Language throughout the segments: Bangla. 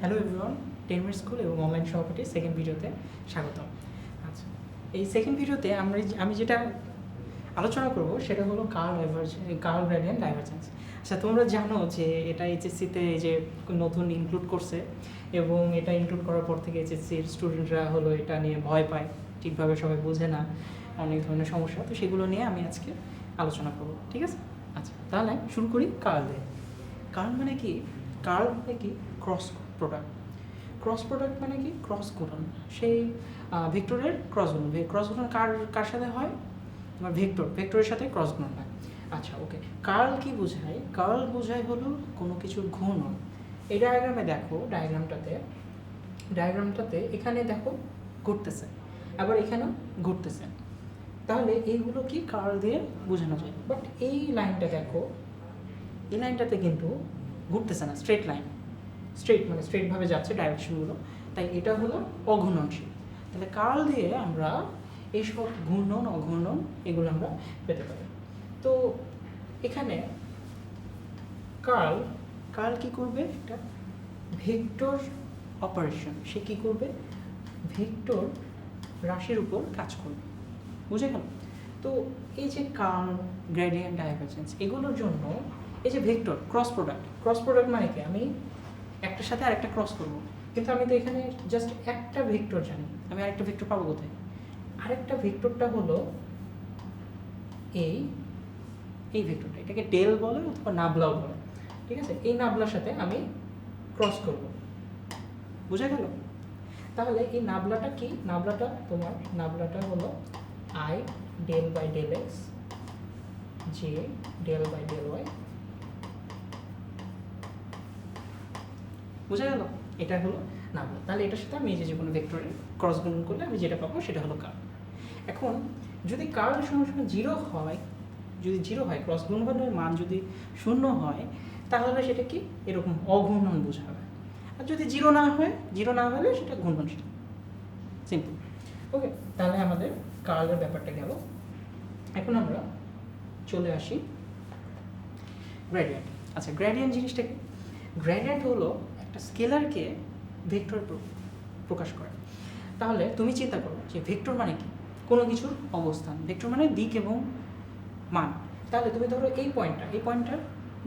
Hello everyone ten minute school এবং অনলাইন সভাপতি সেকেন্ড ভিডিওতে স্বাগতম। আচ্ছা এই সেকেন্ড ভিডিওতে আমরা আমি যেটা আলোচনা করব সেটা হলো কার্ল কার্ল গ্রেডিয়েন্ট ডাইভার্জেন্স আচ্ছা তোমরা জানো যে এটা এইচএসসিতে এই যে নতুন ইনক্লুড করছে এবং এটা ইনক্লুড করার পর থেকে এইচএসসির স্টুডেন্টরা হলো এটা নিয়ে ভয় পায়। ঠিকভাবে সবাই বোঝে না, অনেক ধরনের সমস্যা। তো সেগুলো নিয়ে আমি আজকে আলোচনা করব, ঠিক আছে? আচ্ছা তাহলে শুরু করি কার্ল দিয়ে। কার্ল মানে কি? কার্ল মানে কি? ক্রস প্রোডাক্ট ক্রস প্রোডাক্ট মানে কি? ক্রস গুণন সেই ভেক্টরের ক্রস গুণন ক্রস গুণন কার কার সাথে হয়? তোমার ভেক্টর ভেক্টরের সাথে ক্রস গুণন হয়। আচ্ছা ওকে কার্ল কি বোঝায়? কার্ল বোঝায় হলো কোনো কিছুর ঘূর্ণন এই ডায়াগ্রামে দেখো ডায়াগ্রামটাতে ডায়াগ্রামটাতে এখানে দেখো ঘুরতেছে। আবার এখানেও ঘুরতেছে। তাহলে এইগুলো কি কার্ল দিয়ে বোঝানো যায়? বাট এই লাইনটা দেখো, এই লাইনটাতে কিন্তু ঘুরতেছে না স্ট্রেট লাইন স্ট্রেট মানে স্ট্রেটভাবে যাচ্ছে ডাইরেকশনগুলো তাই এটা হলো অঘূর্ণনশীল তাহলে কাল দিয়ে আমরা এইসব ঘূর্ণন অঘূর্ণন এগুলো আমরা পেতে পারি। তো এখানে কাল কাল কি করবে একটা? Vector operation. সে কি করবে? ভেক্টর রাশির উপর কাজ করবে। বুঝে গেল? তো এই যে কাল গ্রেডিয়েন্ট ডাইভারজেন্স, এগুলোর জন্য এই যে vector cross product cross product মানে কি? আমি একটার সাথে আরেকটা ক্রস করব। কিন্তু আমি তো এখানে জাস্ট একটা ভেক্টর জানি। আমি আরেকটা ভেক্টর পাবো কোথায়? আরেকটা ভেক্টরটা হলো এই এই ভেক্টরটা এটাকে ডেল বলে অথবা নাবলাও বলে। ঠিক আছে? এই নাবলার সাথে আমি ক্রস করব। বুঝা গেল? তাহলে এই নাবলাটা কি? নাবলাটা তোমার, নাবলাটা হলো I del by del X J del by del Y বোঝা গেল? এটা হলো নাবলা তাহলে এটার সাথে আমি যে যে কোনো ভেক্টরের ক্রস গুণন করলে আমি যেটা পাবো সেটা হলো কার্ল এখন যদি কার্লের সঙ্গে সঙ্গে জিরো হয়, যদি জিরো হয় ক্রস গুণনের মান যদি শূন্য হয়, তাহলে সেটা কি? এরকম অঘূর্ণন বোঝাবে। আর যদি জিরো না হয় জিরো না হলে সেটা ঘূর্ণন সেটা। সিম্পল ওকে তাহলে আমাদের কার্লের ব্যাপারটা গেল। এখন আমরা চলে আসি গ্রেডিয়েন্ট আচ্ছা গ্রেডিয়েন্ট জিনিসটা কি? গ্রেডিয়েন্ট হলো একটা স্কেলারকে ভেক্টর প্রকাশ করে। তাহলে তুমি চিন্তা করো যে ভেক্টর মানে কি? কোনো কিছুর অবস্থান। ভেক্টর মানে দিক এবং মান। তাহলে তুমি ধরো এই পয়েন্টটা এই পয়েন্টটা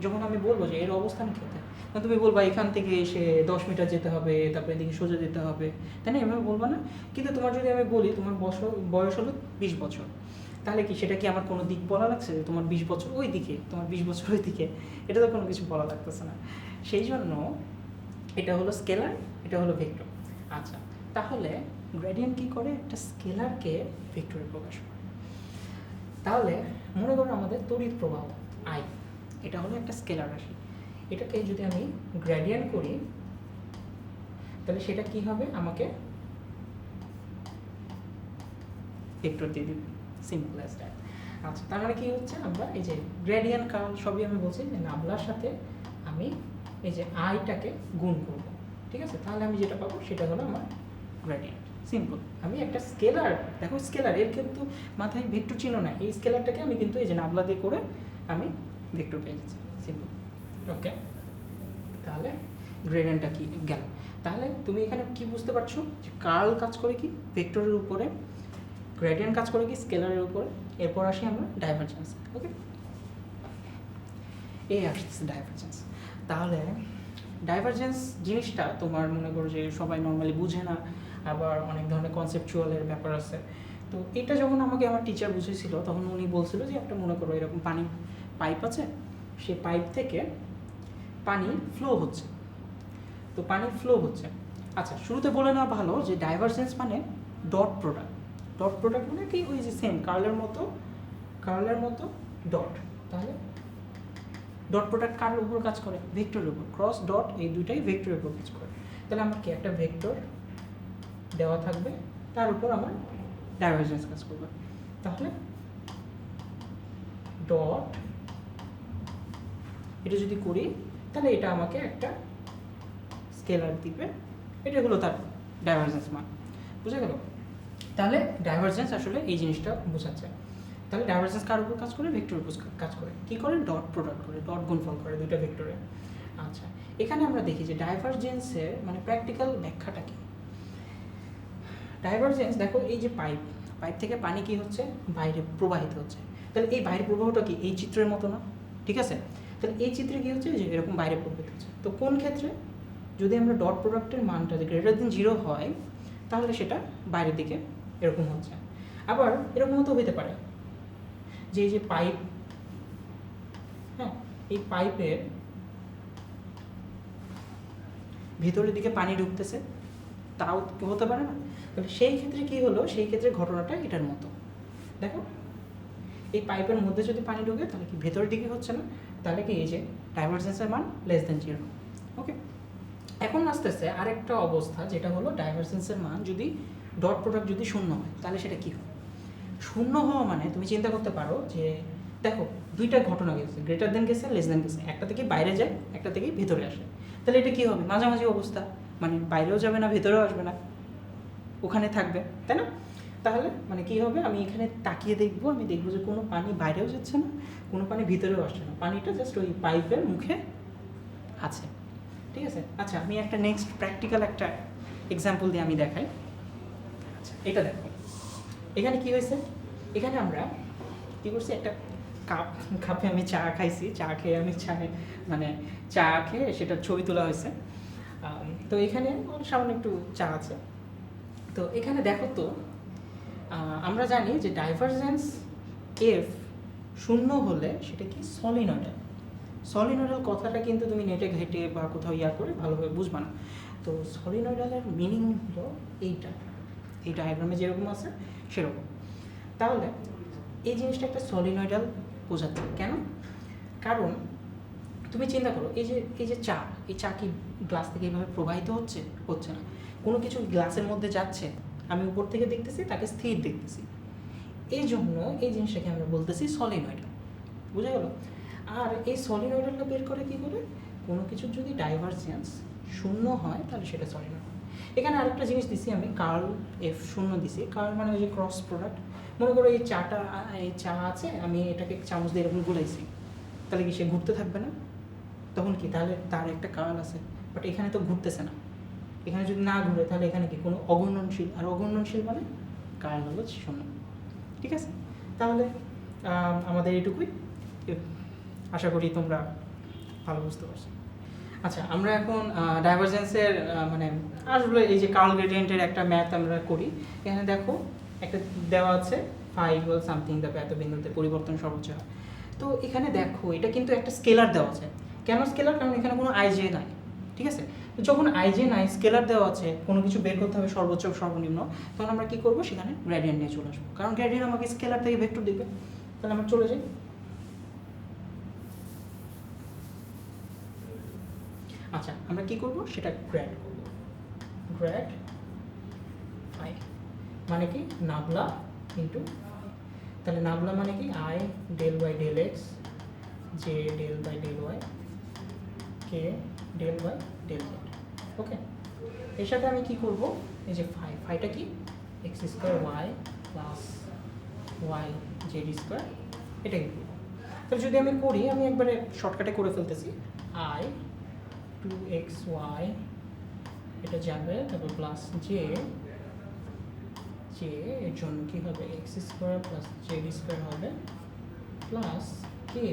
যখন আমি বলব যে এর অবস্থান খেতে তুমি বলবা এখান থেকে এসে দশ মিটার যেতে হবে, তারপরে এদিকে সোজা যেতে হবে। তাই না? এভাবে বলবা না? কিন্তু তোমার যদি আমি বলি তোমার বছর বয়স হলো বিশ বছর, তাহলে কি সেটা কি আমার কোনো দিক বলা লাগছে? যে তোমার বিশ বছর ওই দিকে তোমার বিশ বছর ওই দিকে এটা তো কোনো কিছু বলা লাগতেছে না। সেই জন্য এটা হলো স্কেলার, এটা হলো ভেক্টর। আচ্ছা তাহলে গ্রেডিয়েন্ট কি করে? একটা স্কেলারকে ভেক্টরে প্রকাশ করে। তাহলে মনে করো আমাদের তড়িৎ প্রবাহ আই এটা হলো একটা স্কেলার রাশি। এটাকে যদি আমি গ্রেডিয়েন্ট করি, তাহলে সেটা কি হবে? আমাকে ভেক্টর দিয়ে দিবে। সিম্পল অ্যাজ দ্যাট আচ্ছা তার মানে কি হচ্ছে? আমরা এই যে গ্রেডিয়েন্ট কার্ল সবই আমি বলছি, যে নাবলার সাথে আমি এই যে আইটাকে গুণ করব, ঠিক আছে? তাহলে আমি যেটা পাবো সেটা হলো আমার গ্রেডিয়েন্ট সিম্পল আমি একটা স্কেলার দেখো স্কেলার এর কিন্তু মাথায় ভেক্টর চিহ্ন না এই স্কেলারটাকে আমি কিন্তু এই যে নাবলা দিয়ে করে আমি ভেক্টর পেয়ে যাচ্ছি। সিম্পল ওকে তাহলে গ্রেডিয়েন্টটা কি গেল? তাহলে তুমি এখানে কি বুঝতে পারছ? যে কার্ল কাজ করে কি? ভেক্টরের উপরে গ্রেডিয়েন্ট কাজ করে কি? স্কেলারের উপরে। এরপর আসি আমরা ডাইভারজেন্স ওকে এই আসতেছে ডাইভারজেন্স তাহলে ডাইভারজেন্স জিনিসটা তোমার মনে করো যে সবাই নর্মালি বুঝে না, আবার অনেক ধরনের কনসেপচুয়ালের ব্যাপার আছে। তো এটা যখন আমাকে আমার টিচার বুঝেছিল তখন উনি বলছিল যে একটা মনে করো এরকম পানি পাইপ আছে সেই পাইপ থেকে পানি ফ্লো হচ্ছে। তো পানি ফ্লো হচ্ছে। আচ্ছা শুরুতে বলে নেওয়া ভালো যে ডাইভারজেন্স মানে ডট প্রোডাক্ট ডট প্রোডাক্ট মানে কি? ওই যে সেম কার্লের মতো কার্লের মতো ডট তাহলে ডট প্রোডাক্ট কার উপর কাজ করে? ভেক্টরের উপর। ক্রস ডট এই দুইটাই ভেক্টরের উপর কাজ করে। তাহলে আমার কি একটা ভেক্টর দেওয়া থাকবে? তার উপর আমার ডাইভারজেন্স কাজ করবে। তাহলে ডট এটা যদি করি, তাহলে এটা আমাকে একটা স্কেলার দিবে। এটা হলো তার ডাইভারজেন্স মান। বুঝে গেল? তাহলে ডাইভারজেন্স আসলে এই জিনিসটা বোঝাচ্ছে। তাহলে ডাইভারজেন্স কার উপর কাজ করে? ভেক্টর উপর কাজ করে। কি করে? ডট প্রোডাক্ট করে। ডট গুণফল করে দুইটা ভেক্টরে আচ্ছা এখানে আমরা দেখি যে ডাইভারজেন্সের মানে প্র্যাকটিক্যাল ব্যাখ্যাটা কি? ডাইভারজেন্স দেখো এই যে পাইপ পাইপ থেকে পানি কি হচ্ছে? বাইরে প্রবাহিত হচ্ছে। তাহলে এই বাইরের প্রবাহটা কি? এই চিত্রের মতো না? ঠিক আছে? তাহলে এই চিত্রে কি হচ্ছে? যে এরকম বাইরে প্রবাহিত হচ্ছে। তো কোন ক্ষেত্রে? যদি আমরা ডট প্রোডাক্টের মানটা যে গ্রেটার দেন জিরো হয়, তাহলে সেটা বাইরের দিকে এরকম হচ্ছে। আবার এরকমও তো হতে পারে। যে যে পাইপ হ্যাঁ এই পাইপের ভিতরের দিকে পানি ঢুকতেছে, তাও হতে পারে না। তাহলে সেই ক্ষেত্রে কি হলো? সেই ক্ষেত্রে ঘটনাটা এটার মতো। দেখো, এই পাইপের মধ্যে যদি পানি ঢুকে, তাহলে কি ভেতরের দিকে হচ্ছে না? তাহলে কি এই যে ডাইভারজেন্সের মান লেস দেন জিরো ওকে এখন আসতেছে আরেকটা অবস্থা, যেটা হলো ডাইভারজেন্সের মান যদি ডট প্রোডাক্ট যদি শূন্য হয়, তাহলে সেটা কী হয়? শূন্য হওয়া মানে তুমি চিন্তা করতে পারো যে, দেখো, দুইটা ঘটনা গেছে গ্রেটার দেন গেছে লেস দেন গেছে। একটা থেকে বাইরে যায়, একটা থেকে ভিতরে আসে। তাহলে এটা কী হবে? মাঝামাঝি অবস্থা। মানে বাইরেও যাবে না, ভেতরেও আসবে না। ওখানে থাকবে, তাই না? তাহলে মানে কি হবে? আমি এখানে তাকিয়ে দেখব, আমি দেখব যে কোনো পানি বাইরেও যাচ্ছে না, কোনো পানি ভিতরেও আসছে না। পানিটা জাস্ট ওই পাইপের মুখে আছে। ঠিক আছে? আচ্ছা আমি একটা নেক্সট প্র্যাকটিক্যাল একটা এক্সাম্পল দিয়ে আমি দেখাই। আচ্ছা এটা দেখো। এখানে কি হয়েছে? এখানে আমরা কি করছি? একটা কাপ, কাপে আমি চা খাইছি। চা খেয়ে আমি চা মানে চা খেয়ে সেটা ছবি তোলা হয়েছে। তো এখানে সামান্য একটু চা আছে। তো এখানে দেখো তো আমরা জানি যে ডাইভারজেন্স এফ শূন্য হলে সেটা কি? সলিনয়েডাল সলিনয়েডাল কথাটা কিন্তু তুমি নেটে ঘেটে বা কোথাও ইয়া করে ভালোভাবে বুঝবা না। তো সলিনয়েডালের মিনিং হলো এইটা। এই ডায়াগ্রামে যেরকম আছে সেরকম। তাহলে এই জিনিসটা একটা সলিনয়েডাল বোঝাচ্ছে কেন? কারণ তুমি চিন্তা করো, এই যে এই যে চা, এই চা কি গ্লাস থেকে এইভাবে প্রবাহিত হচ্ছে? হচ্ছে না। কোনো কিছু গ্লাসের মধ্যে যাচ্ছে, আমি উপর থেকে দেখতেছি, তাকে স্থির দেখতেছি। এই জন্য এই জিনিসটাকে আমরা বলতেছি সলিনয়েডাল বুঝা গেল? আর এই সলিনয়েডালটা বের করে কি করে? কোনো কিছুর যদি ডাইভারজেন্স শূন্য হয়, তাহলে সেটা সলিনয়েড এখানে আরেকটা জিনিস দিছি আমি কার্ল এফ শূন্য দিছি। কার্ল মানে ওই যে ক্রস প্রোডাক্ট মনে করো এই চাটা, এই চা আছে, আমি এটাকে চামচ দিয়ে এরকম গুলাইছি। তাহলে কি সে ঘুরতে থাকবে না? তখন কি? তাহলে তার একটা কার্ল আছে। বাট এখানে তো ঘুরতেছে না। এখানে যদি না ঘুরে, তাহলে এখানে কি? কোনো অঘূর্ণনশীল আর অঘূর্ণনশীল মানে কার্ল হলো শূন্য। ঠিক আছে? তাহলে আমাদের এটুকুই। আশা করি তোমরা ভালো বুঝতে পারছ। আচ্ছা আমরা এখন ডাইভারজেন্সের মানে আসলে এই যে কার্ল গ্রেডিয়েন্টের একটা ম্যাথ আমরা করি। এখানে দেখো, একটা দেওয়া আছে ফাইভ ওয়াল সামথিং দ্য এত বিন্দুতে পরিবর্তন সর্বোচ্চ হয়। তো এখানে দেখো, এটা কিন্তু একটা স্কেলার দেওয়া আছে। কেন স্কেলার কারণ এখানে কোনো আইজে নাই, ঠিক আছে? তো যখন আইজে নাই স্কেলার দেওয়া আছে, কোনো কিছু বের করতে হবে সর্বোচ্চ, সর্বনিম্ন তখন আমরা কী করব? সেখানে গ্রেডিয়েন্ট নিয়ে চলে আসব। কারণ গ্রেডিয়েন্ট আমাকে স্কেলার থেকে ভেক্টর দিবে। তাহলে আমরা চলে যাই। আচ্ছা আমরা কি করব? সেটা গ্র্যাড করব। গ্র্যাড আই মানে কি? নাবলা ইন্টু তাহলে নাবলা মানে কি? I del by del X J del by del Y K del by del Z okay এর সাথে আমি কি করব? এই যে ফাই ফাইটা কি? X square Y plus Y Z square এটাকে করব। তাহলে যদি আমি করি, আমি একবারে শর্টকাটে করে ফেলতেছি। আই টু এক্স ওয়াই এটা যাবে, তারপর প্লাস জে জে এর জন্য কি হবে? X square plus z square হবে প্লাস কে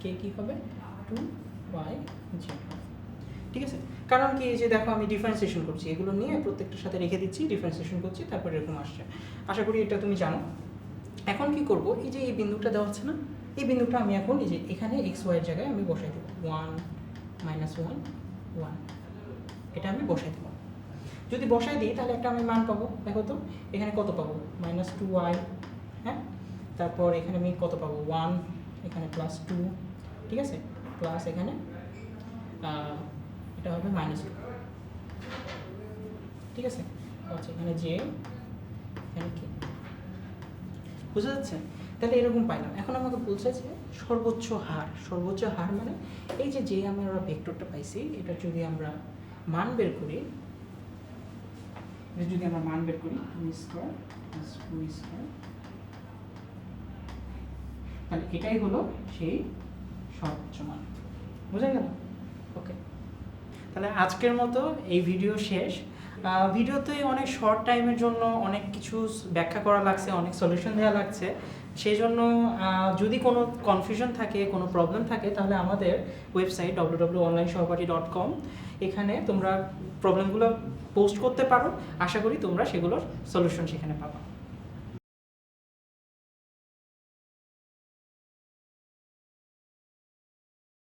কে কি হবে? টু ওয়াই জেড ঠিক আছে? কারণ কি যে দেখো আমি ডিফারেন্সিয়েশন করছি, এগুলো নিয়ে প্রত্যেকটার সাথে রেখে দিচ্ছি ডিফারেন্সিয়েশন করছি, তারপর এরকম আসছে। আশা করি এটা তুমি জানো। এখন কি করব? এই যে এই বিন্দুটা দেওয়া হচ্ছে না, এই বিন্দুটা আমি এখন এই যে এখানে এক্স ওয়াইয়ের জায়গায় আমি বসাই দেবো। ওয়ান মাইনাস ওয়ান ওয়ান এটা আমি বসাই দেবো। যদি বসাই দিই, তাহলে একটা আমি মান পাবো। দেখো তো, এখানে কত পাবো? মাইনাস টু ওয়াই হ্যাঁ? তারপর এখানে আমি কত পাবো? ওয়ান এখানে প্লাস টু ঠিক আছে? প্লাস এখানে এটা হবে মাইনাস টু ঠিক আছে? আচ্ছা এখানে যে, এখানে কি? বুঝা যাচ্ছে? তাহলে এরকম পাইলাম। এখন আমাকে বলছে যে সর্বোচ্চ হার সর্বোচ্চ হার মানে এই যে যে আমরা ভেক্টরটা পাইছি, এটা যদি আমরা মান বের করি যদি আমরা মান বের করি তাহলে এটাই হলো সেই সর্বোচ্চ মান। বোঝা গেল? ওকে তাহলে আজকের মতো এই ভিডিও শেষ। ভিডিওতে অনেক শর্ট টাইমের জন্য অনেক কিছু ব্যাখ্যা করা লাগছে, অনেক সলিউশন দেওয়া লাগছে। সেই জন্য যদি কোনো কনফিউশন থাকে, কোনো প্রবলেম থাকে, তাহলে আমাদের website W W online Sohopathi dot com এখানে তোমরা প্রবলেমগুলো পোস্ট করতে পারো। আশা করি তোমরা সেগুলোর সলিউশন সেখানে পাবা।